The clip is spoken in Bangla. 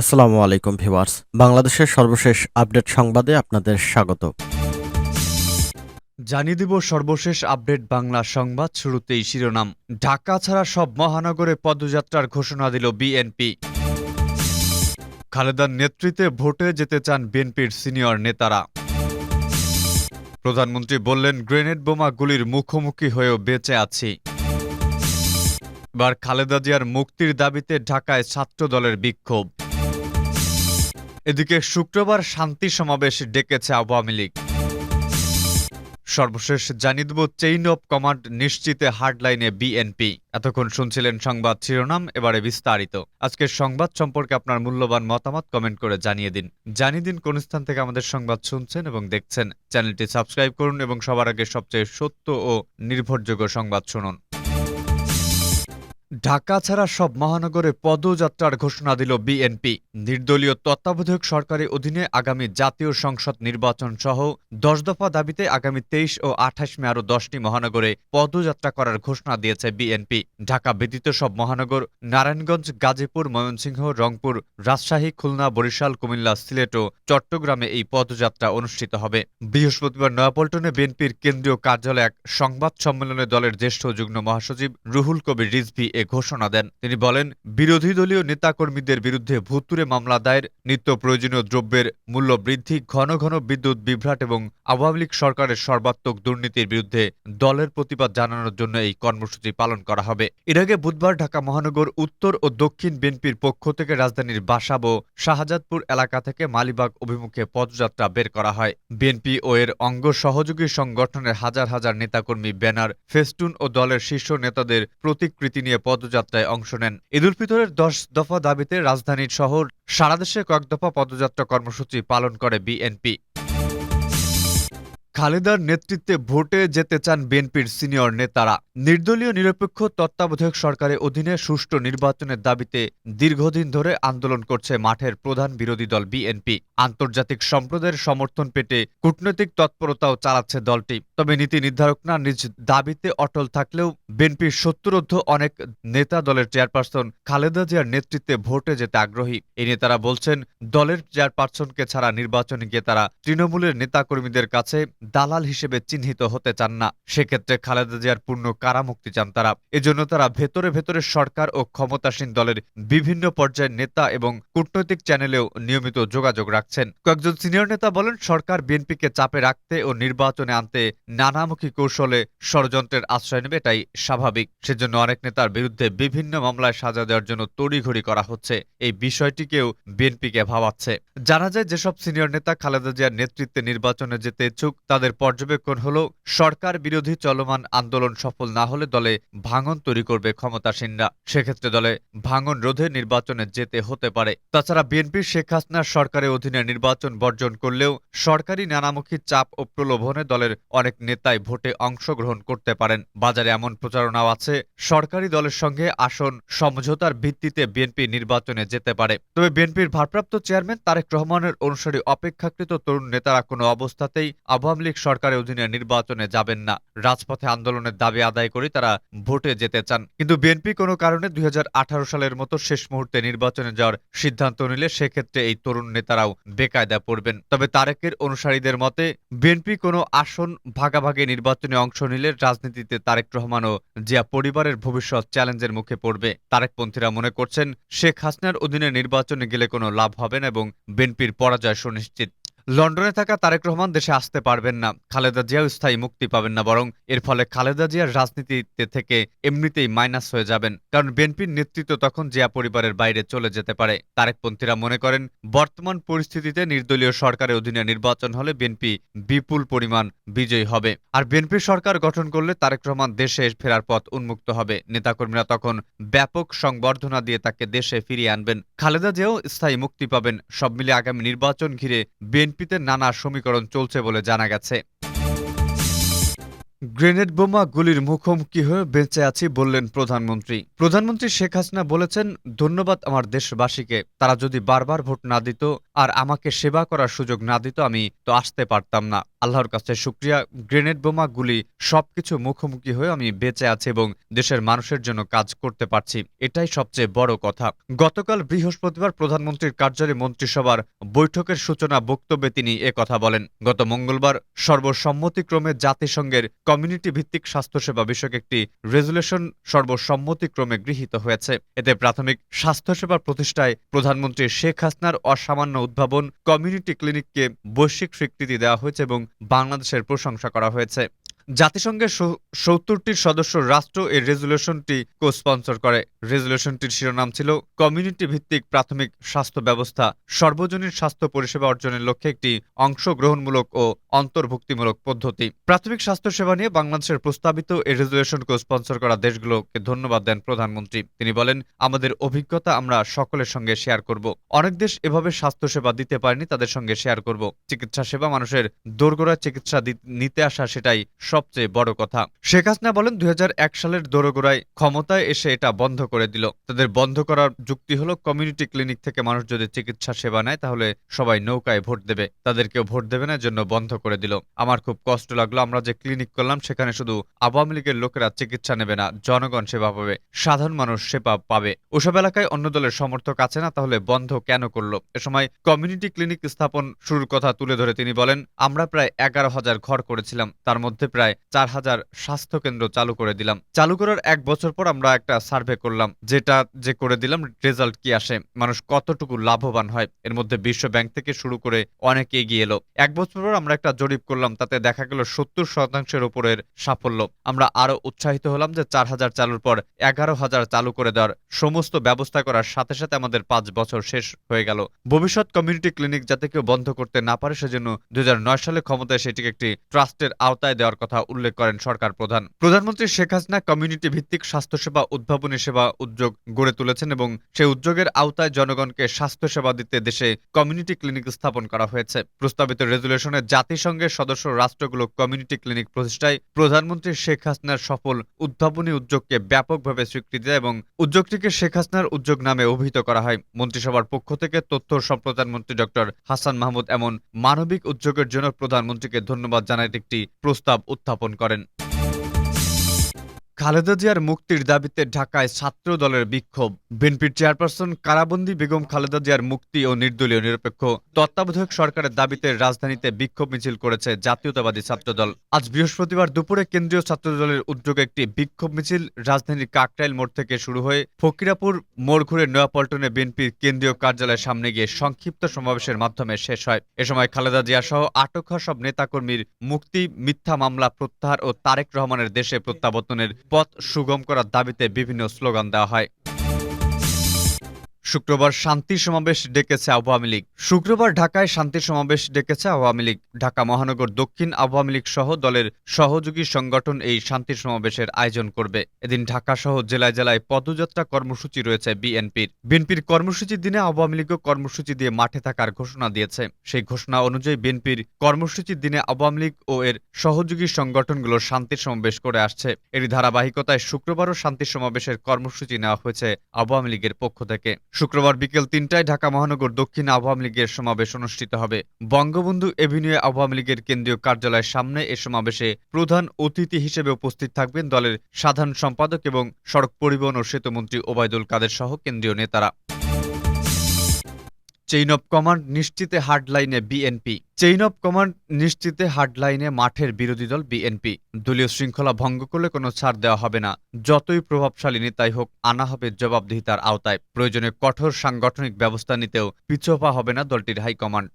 আসসালামু আলাইকুম ভিউয়ার্স। বাংলাদেশের সর্বশেষ আপডেট সংবাদে আপনাদের স্বাগত। জানিয়ে দিব সর্বশেষ আপডেট বাংলা সংবাদ শুরুতেই শিরোনাম। ঢাকা ছাড়া সব মহানগরে পদযাত্রার ঘোষণা দিল বিএনপি। খালেদার নেতৃত্বে ভোটে যেতে চান বিএনপির সিনিয়র নেতারা। প্রধানমন্ত্রী বললেন, গ্রেনেড বোমা গুলির মুখোমুখি হয়েও বেঁচে আছি। এবার খালেদা জিয়ার মুক্তির দাবিতে ঢাকায় ছাত্র দলের বিক্ষোভ। এদিকে শুক্রবার শান্তি সমাবেশ ডেকেছে আওয়ামী লীগ। সর্বশেষ জানিয়ে দেব চেইন অব কমান্ড নিশ্চিতে হার্ডলাইনে বিএনপি এতক্ষণ শুনছিলেন সংবাদ শিরোনাম, এবারে বিস্তারিত। আজকের সংবাদ সম্পর্কে আপনার মূল্যবান মতামত কমেন্ট করে জানিয়ে দিন। জানিয়ে দিন কোন স্থান থেকে আমাদের সংবাদ শুনছেন এবং দেখছেন। চ্যানেলটি সাবস্ক্রাইব করুন এবং সবার আগে সবচেয়ে সত্য ও নির্ভরযোগ্য সংবাদ শুনুন। ঢাকা ছাড়া সব মহানগরে পদযাত্রার ঘোষণা দিল বিএনপি। নির্দলীয় তত্ত্বাবধায়ক সরকারের অধীনে আগামী জাতীয় সংসদ নির্বাচন সহ দশ দফা দাবিতে আগামী তেইশ ও আঠাশ মে আরও দশটি মহানগরে পদযাত্রা করার ঘোষণা দিয়েছে বিএনপি। ঢাকা ব্যতীত সব মহানগর নারায়ণগঞ্জ, গাজীপুর, ময়মনসিংহ, রংপুর, রাজশাহী, খুলনা, বরিশাল, কুমিল্লা, সিলেট ও চট্টগ্রামে এই পদযাত্রা অনুষ্ঠিত হবে। বৃহস্পতিবার নয়াপল্টনে বিএনপির কেন্দ্রীয় কার্যালয়ে এক সংবাদ সম্মেলনে দলের জ্যেষ্ঠ যুগ্ম মহাসচিব রুহুল কবির রিজভি এ ঘোষণা দেন। তিনি বলেন, বিরোধী দলীয় নেতাকর্মীদের বিরুদ্ধে ভুতুরে মামলা দায়ের, নিত্য প্রয়োজনীয় দ্রব্যের মূল্য বৃদ্ধি, ঘন ঘন বিদ্যুৎ বিভ্রাট এবং আওয়ামী লীগ সরকারের সর্বাত্মক দুর্নীতির বিরুদ্ধে দলের প্রতিবাদ জানানোর জন্য এই কর্মসূচি পালন করা হবে। এর আগে বুধবার ঢাকা মহানগর উত্তর ও দক্ষিণ বিএনপির পক্ষ থেকে রাজধানীর বাসাব ও শাহজাদপুর এলাকা থেকে মালিবাগ অভিমুখে পদযাত্রা বের করা হয়। বিএনপি ও এর অঙ্গ সহযোগী সংগঠনের হাজার হাজার নেতাকর্মী, ব্যানার, ফেস্টুন ও দলের শীর্ষ নেতাদের প্রতিকৃতি নিয়ে পদযাত্রায় অংশ নেন। ঈদ উল ফিতরের দশ দফা দাবিতে রাজধানীর শহর সারাদেশে কয়েক দফা পদযাত্রা কর্মসূচি পালন করে বিএনপি। খালেদার নেতৃত্বে ভোটে যেতে চান বিএনপির সিনিয়র নেতারা। নির্দলীয় নিরপেক্ষ তত্ত্বাবধায়ক সরকারের অধীনে সুষ্ঠু নির্বাচনের দাবিতে দীর্ঘদিন ধরে আন্দোলন করছে মাঠের প্রধান বিরোধী দল বিএনপি। আন্তর্জাতিক সম্প্রদায়ের সমর্থন পেতে কূটনৈতিক তৎপরতাও চালাচ্ছে দলটি। তবে নীতি নির্ধারকরা নিজ দাবিতে অটল থাকলেও বিএনপির সত্তরোদ্ধ অনেক নেতা দলের চেয়ারপারসন খালেদা জিয়ার নেতৃত্বে ভোটে যেতে আগ্রহী। এই নেতারা বলছেন, দলের চেয়ারপারসনকে ছাড়া নির্বাচনে গিয়ে তারা তৃণমূলের নেতাকর্মীদের কাছে দালাল হিসেবে চিহ্নিত হতে চান না। সেক্ষেত্রে খালেদা জিয়ার পূর্ণ কারামুক্তি চান তারা। এজন্য তারা ভেতরে ভেতরে সরকার ও ক্ষমতাসীন দলের বিভিন্ন পর্যায়ের নেতা এবং কূটনৈতিক চ্যানেলেও নিয়মিত যোগাযোগ রাখছেন। কয়েকজন সিনিয়র নেতা বলেন, সরকার বিএনপিকে চাপে রাখতে ও নির্বাচনে আনতে নানামুখী কৌশলে ষড়যন্ত্রের আশ্রয় নেবে এটাই স্বাভাবিক। সেজন্য অনেক নেতার বিরুদ্ধে বিভিন্ন মামলায় সাজা দেওয়ার জন্য তড়িঘড়ি করা হচ্ছে। এই বিষয়টিকেও বিএনপিকে ভাবাচ্ছে। জানা যায়, যেসব সিনিয়র নেতা খালেদা জিয়ার নেতৃত্বে নির্বাচনে যেতে ইচ্ছুক তাদের পর্যবেক্ষণ হল, সরকার বিরোধী চলমান আন্দোলন সফল না হলে দলে ভাঙন তৈরি করবে ক্ষমতাসীনরা। সেক্ষেত্রে দলে ভাঙন রোধে নির্বাচনে যেতে হতে পারে। তাছাড়া বিএনপির শেখ হাসিনার সরকারের অধীনে নির্বাচন বর্জন করলেও সরকারি নানামুখী চাপ ও প্রলোভনে দলের অনেক নেতাই ভোটে অংশগ্রহণ করতে পারেন। বাজারে এমন প্রচারণাও আছে, সরকারি দলের সঙ্গে আসন সমঝোতার ভিত্তিতে বিএনপি নির্বাচনে যেতে পারে। তবে বিএনপির ভারপ্রাপ্ত চেয়ারম্যান তারেক রহমানের অনুসারী অপেক্ষাকৃত তরুণ নেতারা কোনো অবস্থাতেই আওয়ামী লীগ সরকারের অধীনে নির্বাচনে যাবেন না। রাজপথে আন্দোলনের দাবি আদায় করে তারা ভোটে যেতে চান। কিন্তু বিএনপি কোনো কারণে দুই হাজার আঠারো সালের মতো শেষ মুহূর্তে নির্বাচনে যাওয়ার সিদ্ধান্ত নিলে সেক্ষেত্রে এই তরুণ নেতারাও বেকায়দা পড়বেন। তবে তারেকের অনুসারীদের মতে, বিএনপি কোনো আসন ভাগাভাগি নির্বাচনে অংশ নিলে রাজনীতিতে তারেক রহমান ও জিয়া পরিবারের ভবিষ্যৎ চ্যালেঞ্জের মুখে পড়বে। তারেকপন্থীরা মনে করছেন, শেখ হাসিনার অধীনে নির্বাচনে গেলে কোনো লাভ হবে না এবং বিএনপির পরাজয় সুনিশ্চিত। লন্ডনে থাকা তারেক রহমান দেশে আসতে পারবেন না। খালেদা জিয়াও স্থায়ী মুক্তি পাবেন না বরং এর ফলে খালেদা জিয়ার রাজনীতিতে থেকে এমনিতেই মাইনাস হয়ে যাবেন। কারণ বিএনপির নেতৃত্ব তখন জিয়া পরিবারের বাইরে চলে যেতে পারে। তারেকপন্থীরা মনে করেন, বর্তমান পরিস্থিতিতে নির্দলীয় সরকারের অধীনে নির্বাচন হলে বিএনপি বিপুল পরিমাণ বিজয়ী হবে। আর বিএনপি সরকার গঠন করলে তারেক রহমান দেশে ফেরার পথ উন্মুক্ত হবে। নেতাকর্মীরা তখন ব্যাপক সংবর্ধনা দিয়ে তাকে দেশে ফিরিয়ে আনবেন। খালেদা জিয়াও স্থায়ী মুক্তি পাবেন। সব মিলিয়ে আগামী নির্বাচন ঘিরে বিএনপিতে নানা সমীকরণ চলছে বলে জানা গেছে। গ্রেনেড বোমা গুলির মুখোমুখি হয়ে বেঁচে আছি বললেন প্রধানমন্ত্রী। প্রধানমন্ত্রী শেখ হাসিনা বলেছেন, ধন্যবাদ আমার দেশবাসীকে। তারা যদি বারবার ভোট না দিত আর আমাকে সেবা করার সুযোগ না দিত, আমি তো আসতে পারতাম না। আল্লাহর কাছে শুক্রিয়া। গ্রেনেড বোমা গুলি সবকিছু মুখোমুখি হয়ে আমি বেঁচে আছি এবং দেশের মানুষের জন্য কাজ করতে পারছি। এটাই সবচেয়ে বড় কথা। গতকাল বৃহস্পতিবার প্রধানমন্ত্রীর কার্যালয়ে মন্ত্রিসভার বৈঠকের সূচনা বক্তব্যে তিনি কথা বলেন। গত মঙ্গলবার সর্বসম্মতিক্রমে জাতিসংঘের কমিউনিটি ভিত্তিক স্বাস্থ্যসেবা বিষয়ক একটি রেজুলেশন সর্বসম্মতিক্রমে গৃহীত হয়েছে। এতে প্রাথমিক স্বাস্থ্যসেবা প্রতিষ্ঠায় প্রধানমন্ত্রী শেখ হাসনার অসামান্য উদ্ভাবন কমিউনিটি ক্লিনিককে বৈশ্বিক স্বীকৃতি দেওয়া হয়েছে এবং বাংলাদেশের প্রশংসা করা হয়েছে। জাতিসংঘের সত্তরটির সদস্য রাষ্ট্র এই রেজুলেশনটি কো স্পন্সর করে। রেজুলেশনটির শিরোনাম ছিল কমিউনিটি ভিত্তিক প্রাথমিক স্বাস্থ্য ব্যবস্থা, সর্বজনীন স্বাস্থ্য পরিষেবা অর্জনের লক্ষ্যে একটি অংশগ্রহণমূলক ও অন্তর্ভুক্তিমূলক পদ্ধতি। প্রাথমিক স্বাস্থ্য সেবা নিয়ে বাংলাদেশের প্রস্তাবিত এই রেজুলেশন কো স্পন্সর করা দেশগুলোকে ধন্যবাদ দেন প্রধানমন্ত্রী। তিনি বলেন, আমাদের অভিজ্ঞতা আমরা সকলের সঙ্গে শেয়ার করব। অনেক দেশ এভাবে স্বাস্থ্যসেবা দিতে পারেনি, তাদের সঙ্গে শেয়ার করব। চিকিৎসা সেবা মানুষের দোরগোড়ায় চিকিৎসা নিতে আসা সেটাই সবচেয়ে বড় কথা। শেখ হাসিনা বলেন দুই হাজার এক সালের দোরগোড়ায় ক্ষমতায় এসে এটা বন্ধ করে দিল। তাদের বন্ধ করার যুক্তি হলো, কমিউনিটি ক্লিনিক থেকে মানুষ যদি চিকিৎসা সেবা নেয়, তাহলে সবাই নৌকায় ভোট দেবে। তাদেরকেও ভোট দেবে না জন্য বন্ধ করে দিল। আমার খুব কষ্ট লাগল, আমরা যে ক্লিনিক করলাম, সেখানে শুধু আওয়ামী লীগের লোকেরা চিকিৎসা নেবে না, জনগণ সেবা পাবে, সাধারণ মানুষ সেবা পাবে। ওসব এলাকায় অন্য দলের সমর্থক আছে না, তাহলে বন্ধ কেন করল? এ সময় কমিউনিটি ক্লিনিক স্থাপন শুরুর কথা তুলে ধরে তিনি বলেন, আমরা প্রায় এগারো হাজার ঘর করেছিলাম, তার মধ্যে প্রায় চার হাজার স্বাস্থ্য কেন্দ্র চালু করে দিলাম। চালু করার এক বছর পর আমরা একটা সার্ভে করলাম, যেটা যে করে দিলাম রেজাল্ট কি আসে, মানুষ কতটুকু লাভবান হয়, এর মধ্যে বিশ্ব ব্যাংক থেকে শুরু করে অনেকে এগিয়ে এলো। এক বছর পর আমরা একটা জরিপ করলাম, তাতে দেখা গেল সত্তর শতাংশের উপরের সাফল্য। আমরা আরও উৎসাহিত হলাম যে চার হাজার চালুর পর এগারো হাজার চালু করে দেওয়ার সমস্ত ব্যবস্থা করার সাথে সাথে আমাদের পাঁচ বছর শেষ হয়ে গেল। ভবিষ্যৎ কমিউনিটি ক্লিনিক যাতে কেউ বন্ধ করতে না পারে, সেজন্য দুই হাজার নয় সালে ক্ষমতায় সেটিকে একটি ট্রাস্টের আওতায় দেওয়ার কথা উল্লেখ করেন সরকার প্রধান। প্রধানমন্ত্রী শেখ হাসিনা কমিউনিটি ভিত্তিক স্বাস্থ্যসেবা উদ্ভাবনী সেবা উদ্যোগ গড়ে তুলেছেন এবং সেই উদ্যোগের আওতায় জনগণকে স্বাস্থ্যসেবা দিতে দেশে কমিউনিটি ক্লিনিক স্থাপন করা হয়েছে। প্রস্তাবিত রেজুলেশনে জাতিসংঘের সদস্য রাষ্ট্রগুলো কমিউনিটি ক্লিনিক প্রতিষ্ঠায় প্রধানমন্ত্রী শেখ হাসিনার সফল উদ্ভাবনী উদ্যোগকে ব্যাপকভাবে স্বীকৃতি দেয় এবং উদ্যোগটিকে শেখ হাসিনার উদ্যোগ নামে অভিহিত করা হয়। মন্ত্রিসভার পক্ষ থেকে তথ্য সম্প্রচার মন্ত্রী ডক্টর হাসান মাহমুদ এমন মানবিক উদ্যোগের জন্য প্রধানমন্ত্রীকে ধন্যবাদ জানায় একটি প্রস্তাব উত্থাপন করেন। খালেদা জিয়ার মুক্তির দাবিতে ঢাকায় ছাত্র দলের বিক্ষোভ। বিএনপির চেয়ারপারসন কারাবন্দী বেগম খালেদা জিয়ার মুক্তি ও নির্দলীয় নিরপেক্ষ তত্ত্বাবধায়ক সরকারের দাবিতে রাজধানীতে বিক্ষোভ মিছিল করেছে জাতীয়তাবাদী ছাত্রদল। আজ বৃহস্পতিবার দুপুরে কেন্দ্রীয় ছাত্রদলের উদ্যোগে একটি বিক্ষোভ মিছিল রাজধানীর কাকটাইল মোড় থেকে শুরু হয়ে ফকিরাপুর মোড় ঘুরে নয়াপল্টনে বিএনপির কেন্দ্রীয় কার্যালয়ের সামনে গিয়ে সংক্ষিপ্ত সমাবেশের মাধ্যমে শেষ হয়। এ সময় খালেদা জিয়া সহ আটক হওয়া সব নেতাকর্মীর মুক্তি, মিথ্যা মামলা প্রত্যাহার ও তারেক রহমানের দেশে প্রত্যাবর্তনের পথ সুগম করার দাবিতে বিভিন্ন স্লোগান দেওয়া হয়। শুক্রবার শান্তি সমাবেশ ডেকেছে আওয়ামী লীগ। শুক্রবার ঢাকায় শান্তি সমাবেশ ডেকেছে আওয়ামী লীগ। ঢাকা মহানগর দক্ষিণ আওয়ামী লীগ সহ দলের সহযোগী সংগঠন এই শান্তি সমাবেশের আয়োজন করবে। এদিন ঢাকা সহ জেলায় জেলায় পদযাত্রা কর্মসূচি রয়েছে বিএনপির। বিএনপির কর্মসূচির দিনে আওয়ামী লীগও কর্মসূচি দিয়ে মাঠে থাকার ঘোষণা দিয়েছে। সেই ঘোষণা অনুযায়ী বিএনপির কর্মসূচির দিনে আওয়ামী লীগ ও এর সহযোগী সংগঠনগুলো শান্তি সমাবেশ করে আসছে। এরই ধারাবাহিকতায় শুক্রবারও শান্তি সমাবেশের কর্মসূচি নেওয়া হয়েছে আওয়ামী লীগের পক্ষ থেকে। শুক্রবার বিকেল তিনটায় ঢাকা মহানগর দক্ষিণ আওয়ামী লীগের সমাবেশ অনুষ্ঠিত হবে। বঙ্গবন্ধু এভিনিউ আওয়ামী লীগের কেন্দ্রীয় কার্যালয়ের সামনে এ সমাবেশে প্রধান অতিথি হিসেবে উপস্থিত থাকবেন দলের সাধারণ সম্পাদক এবং সড়ক পরিবহন ও সেতুমন্ত্রী ওবায়দুল কাদের সহ কেন্দ্রীয় নেতারা। চেইন অব কমান্ড নিশ্চিতে হার্ডলাইনে বিএনপি চেইন অব কমান্ড নিশ্চিতে হার্ডলাইনে মাঠের বিরোধী দল বিএনপি দলীয় শৃঙ্খলা ভঙ্গ করলে কোনো ছাড় দেওয়া হবে না। যতই প্রভাবশালী নেতাই হোক, আনা হবে জবাবদিহিতার আওতায়। প্রয়োজনে কঠোর সাংগঠনিক ব্যবস্থা নিতেও পিছপা হবে না দলটির হাইকমান্ড।